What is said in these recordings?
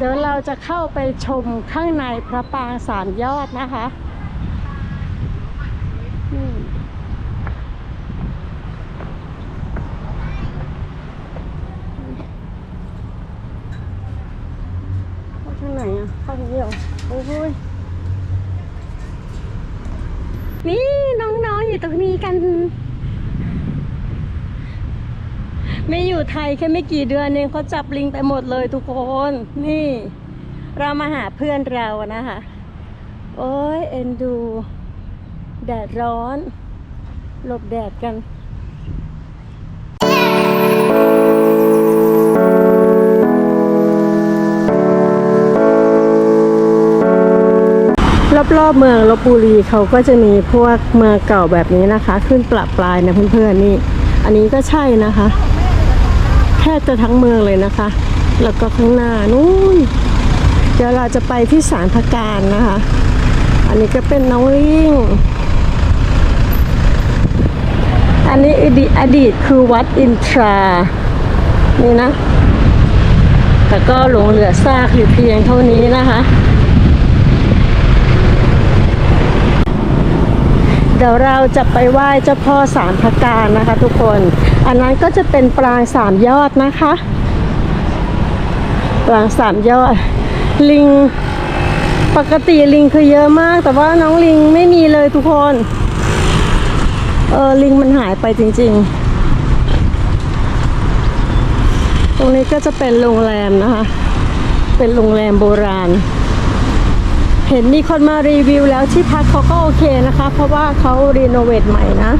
เดี๋ยวเราจะเข้าไปชมข้างในพระปางสามยอดนะคะเข้าทางไหนอะเข้าทางนี้เหรอโอ้ยนี่น้องๆอยู่ตรงนี้กัน ไม่อยู่ไทยแค่ไม่กี่เดือนเองเขาจับลิงไปหมดเลยทุกคน นี่ เรามาหาเพื่อนเรานะคะ โอ้ยเอ็นดู แดดร้อน หลบแดดกันรอบๆเมืองลบบุรีเขาก็จะมีพวกเมืองเก่าแบบนี้นะคะ ขึ้นปลับปลายนะเพื่อนๆนี่ อันนี้ก็ใช่นะคะ บจะทั้งเมืองเลยนะคะ แล้วก็ข้างหน้านู้นเดี๋ยวเราจะไปที่ศาลพระการนะคะ อันนี้ก็เป็นน้องลิงอันนี้อดีตอดีตคือวัดอินทรา นี่นะ แต่ก็หลงเหลือซากอยู่เพียงเท่านี้นะคะ เดี๋ยวเราจะไปไหว้เจ้าพ่อสามพระการนะคะ ทุกคน อันนั้นก็จะเป็นปรางสามยอดนะคะ ปรางสามยอด ลิงปกติลิงคือเยอะมาก แต่ว่าน้องลิงไม่มีเลยทุกคน เออลิงมันหายไปจริง ๆ ตรงนี้ก็จะเป็นโรงแรมนะคะ เป็นโรงแรมโบราณ เห็นมีคนมารีวิวแล้วที่พักเขาก็โอเคนะคะ เพราะว่าเขารีโนเวทใหม่นะ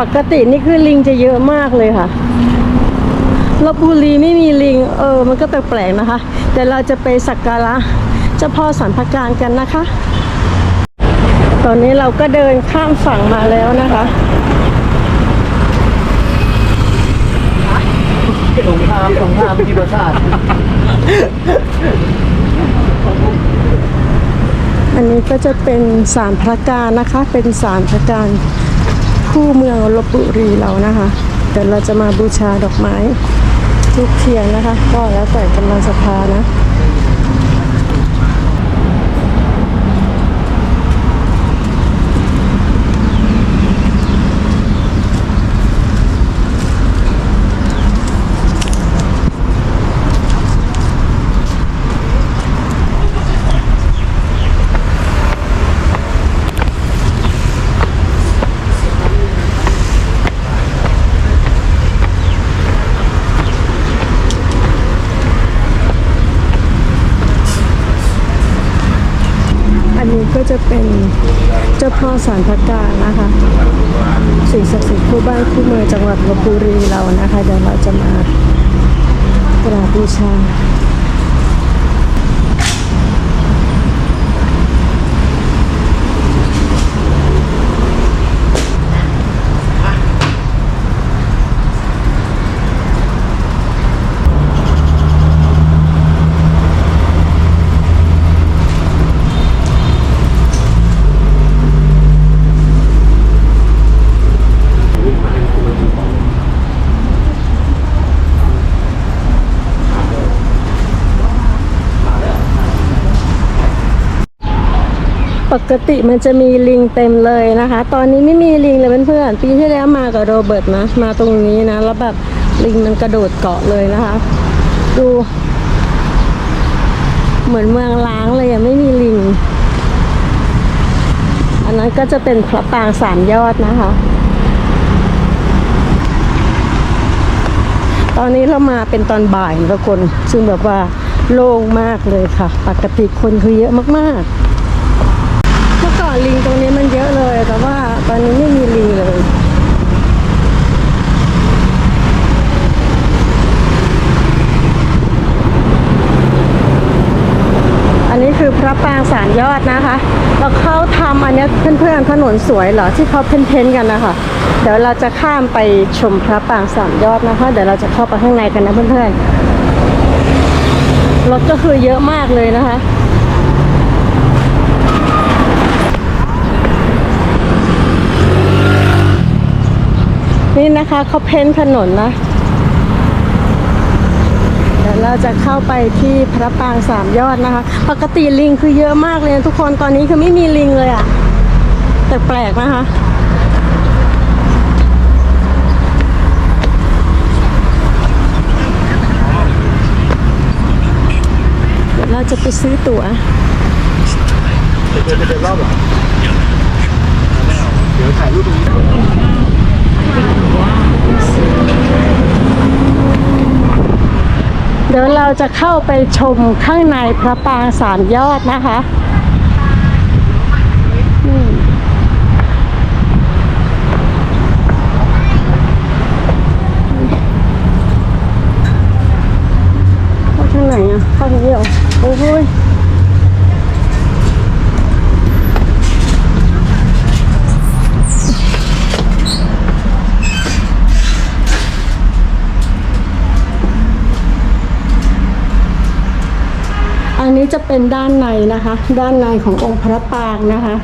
ปกตินี่คือลิงจะเยอะมากเลยค่ะลบบุรีไม่มีลิง เออ มันก็แปลกๆนะคะเดี๋ยวเราจะไปสักการะเจ้าพ่อสันพการกันนะคะ ตอนนี้เราก็เดินข้ามฝั่งมาแล้วนะคะสงครามสงครามที่ประชาติ อันนี้ก็จะเป็นสารพระการนะคะ เป็นสารพระการคู่เมืองลบบุรีเรานะคะ เดี๋ยวเราจะมาบูชาดอกไม้ทุกเทียนนะคะ ก็แล้วแต่กำลังศรัทธานะ อันนี้ก็จะเป็นเจ้าพ่อสารพระการนะคะสิ่งศักดิ์สิทธิ์คู่บ้านคู่เมืองจังหวัดลบบุรีเรานะคะ เดี๋ยวเราจะมากราบบูชา ปกติมันจะมีลิงเต็มเลยนะคะ ตอนนี้ไม่มีลิงเลยเพื่อนๆปีที่แล้วมากับโรเบิร์ตนะมาตรงนี้นะแล้วแบบลิงมันกระโดดเกาะเลยนะคะ ดู เหมือนเมืองล้างเลยอะไม่มีลิง อันนั้นก็จะเป็นพระปางสามยอดนะคะ ตอนนี้เรามาเป็นตอนบ่ายทุกคนซึ่งแบบว่าโล่งมากเลยค่ะ ปกติคนคือเยอะมากๆ ลิงตรงนี้มันเยอะเลย แต่ว่าตอนนี้ไม่มีลิงเลยอันนี้คือพระปรางสามยอดนะคะแล้วเขาทำอันนี้เพื่อนๆถนนสวยเหรอที่เขาเพ้นๆกันนะคะเดี๋ยวเราจะข้ามไปชมพระปรางสามยอดนะคะ เดี๋ยวเราจะเข้าไปข้างในกันนะเพื่อนๆรถก็คือเยอะมากเลยนะคะ นี่นะคะเขาเพ้นถนนนะ เดี๋ยวเราจะเข้าไปที่พระปรางสามยอดนะคะ ปกติลิงคือเยอะมากเลยนะทุกคนตอนนี้คือไม่มีลิงเลยอะแต่แปลกนะคะเดี๋ยวเราจะไปซื้อตั๋วเดินไปเดินรอบเหรอเดี๋ยวถ่ายรูปตรงนี้ เดี๋ยวเราจะเข้าไปชมข้างในพระปรางสามยอดนะคะอืมเข้าทางไหนอะ เข้าทางเดียวโอ้ยอั นี้จะเป็นด้านในนะคะ ด้านในขององค์พระปางนะคะ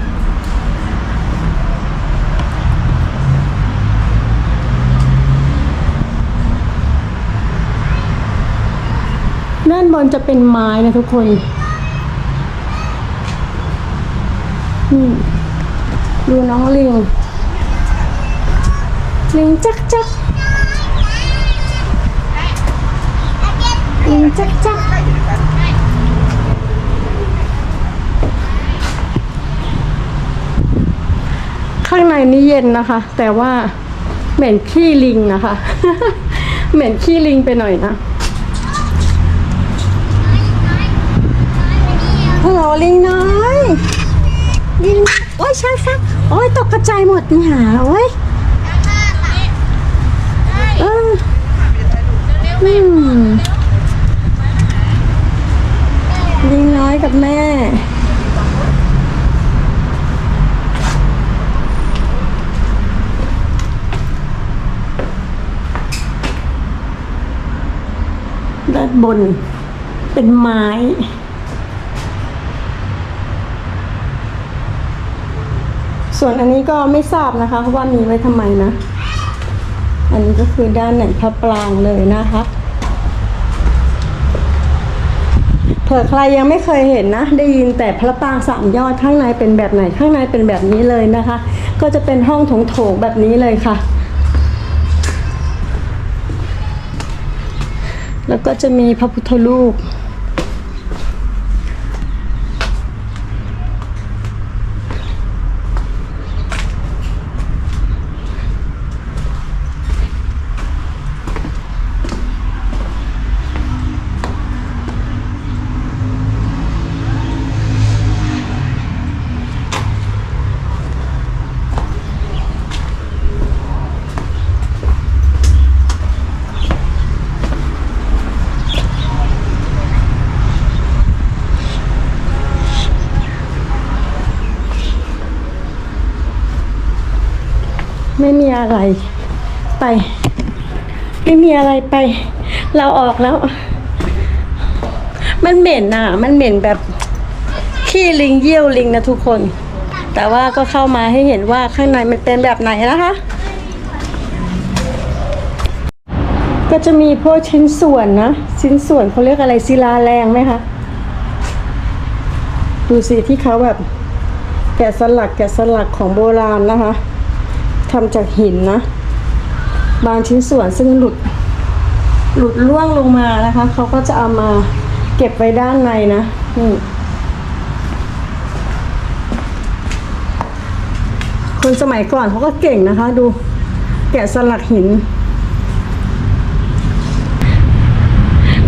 ด้านบนจะเป็นไม้นะทุกคนดูน้องลิง ลิงจักจักลิงจักจัก ข้างในนี่เย็นนะคะ แต่ว่าเหม็นขี้ลิงนะคะ เหม็นขี้ลิงไปหน่อยนะฮัลโหลลิงน้อยลิงโอ้ยช่างครับโอ้ยตกกระจายหมดนี่หาโอ้ยเอออืมลิงน้อยกับแม่ บน เป็นไม้ ส่วนอันนี้ก็ไม่ทราบนะคะว่ามีไว้ทำไมนะ อันนี้ก็คือด้านไหนพระปรางเลยนะคะเผื่อใครยังไม่เคยเห็นนะ ได้ยินแต่พระปรางสามยอดข้างในเป็นแบบไหนข้างในเป็นแบบนี้เลยนะคะ ก็จะเป็นห้องโถงแบบนี้เลยค่ะ แล้วก็จะมีพระพุทธรูป อะไร ไป ไม่มีอะไรไป เราออกแล้ว มันเหม็นอะ มันเหม็นแบบขี้ลิงเยี่ยวลิงนะทุกคน แต่ว่าก็เข้ามาให้เห็นว่าข้างในมันเป็นแบบไหนนะคะ ก็จะมีพวกชิ้นส่วนนะ ชิ้นส่วนเขาเรียกอะไรศิลาแรงไหมคะดูสิที่เขาแบบแกะสลักแกะสลักของโบราณนะคะ ทำจากหินนะ บางชิ้นส่วนซึ่งหลุด หลุดล่วงลงมานะคะ เขาก็จะเอามาเก็บไว้ด้านในนะนี่คนสมัยก่อนเขาก็เก่งนะคะ ดูแกะสลักหิน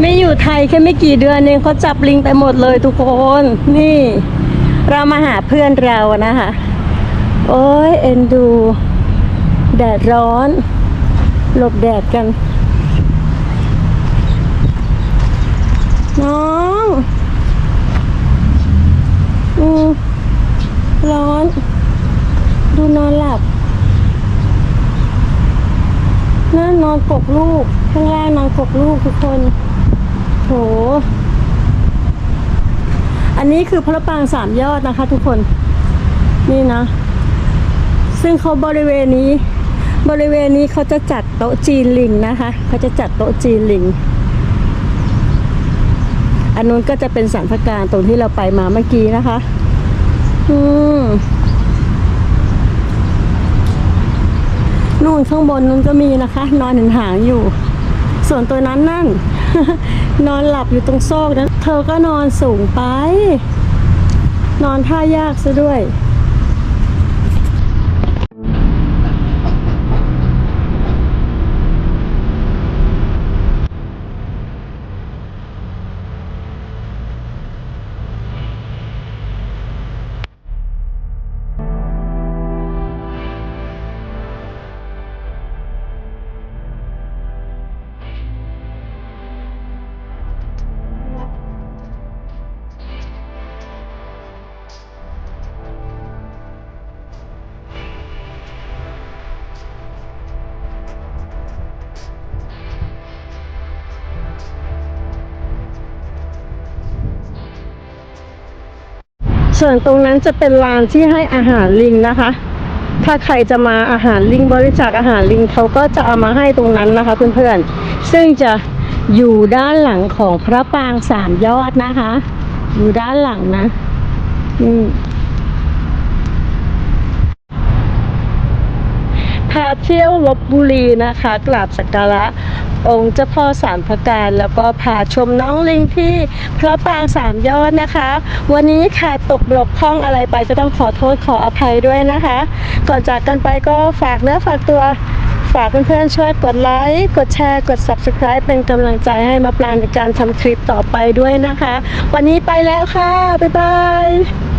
ไม่อยู่ไทยแค่ไม่กี่เดือนเองเขาจับลิงไปหมดเลยทุกคน นี่ เรามาหาเพื่อนเรานะคะ โอ้ยเอ็นดู แดดร้อน หลบแดดกัน น้อง อืมร้อน ดูนอนหลับนั่นนอนกกลูก ข้างล่างนอนกกลูกทุกคนโถอันนี้คือพระปางสามยอดนะคะทุกคน นี่นะ ซึ่งเขาบริเวณนี้ บริเวณนี้เขาจะจัดโต๊ะจีนลิงนะคะ เขาจะจัดโต๊ะจีนลิง อันนู้นก็จะเป็นสันพการตรงที่เราไปมาเมื่อกี้นะคะ อืมนู่นข้างบนนู้นก็มีนะคะ นอนห็นหางอยู่ ส่วนตัวนั้นนั่น นอนหลับอยู่ตรงซอกนั้น เธอก็นอนสูงไป นอนท่ายากซะด้วย ส่วนตรงนั้นจะเป็นลานที่ให้อาหารลิงนะคะ ถ้าใครจะมาอาหารลิงบริจาคอาหารลิงเขาก็จะเอามาให้ตรงนั้นนะคะเพื่อนๆ ซึ่งจะอยู่ด้านหลังของพระปางสามยอดนะคะ อยู่ด้านหลังนะ อืม พา เที่ยวลบบุรีนะคะกราบสักการะองค์เจ้าพ่อสามพระการ แล้วก็พาชมน้องลิงที่พระปางสามยอดนะคะ วันนี้ขาดตกบกพร่องอะไรไปจะต้องขอโทษขออภัยด้วยนะคะ ก่อนจากกันไปก็ฝากเนื้อฝากตัวฝากเพื่อนๆช่วยกดไลค์กดแชร์กด subscribe เป็นกำลังใจให้มาปรางในการทำคลิปต่อไปด้วยนะคะ วันนี้ไปแล้วค่ะ บ๊ายบาย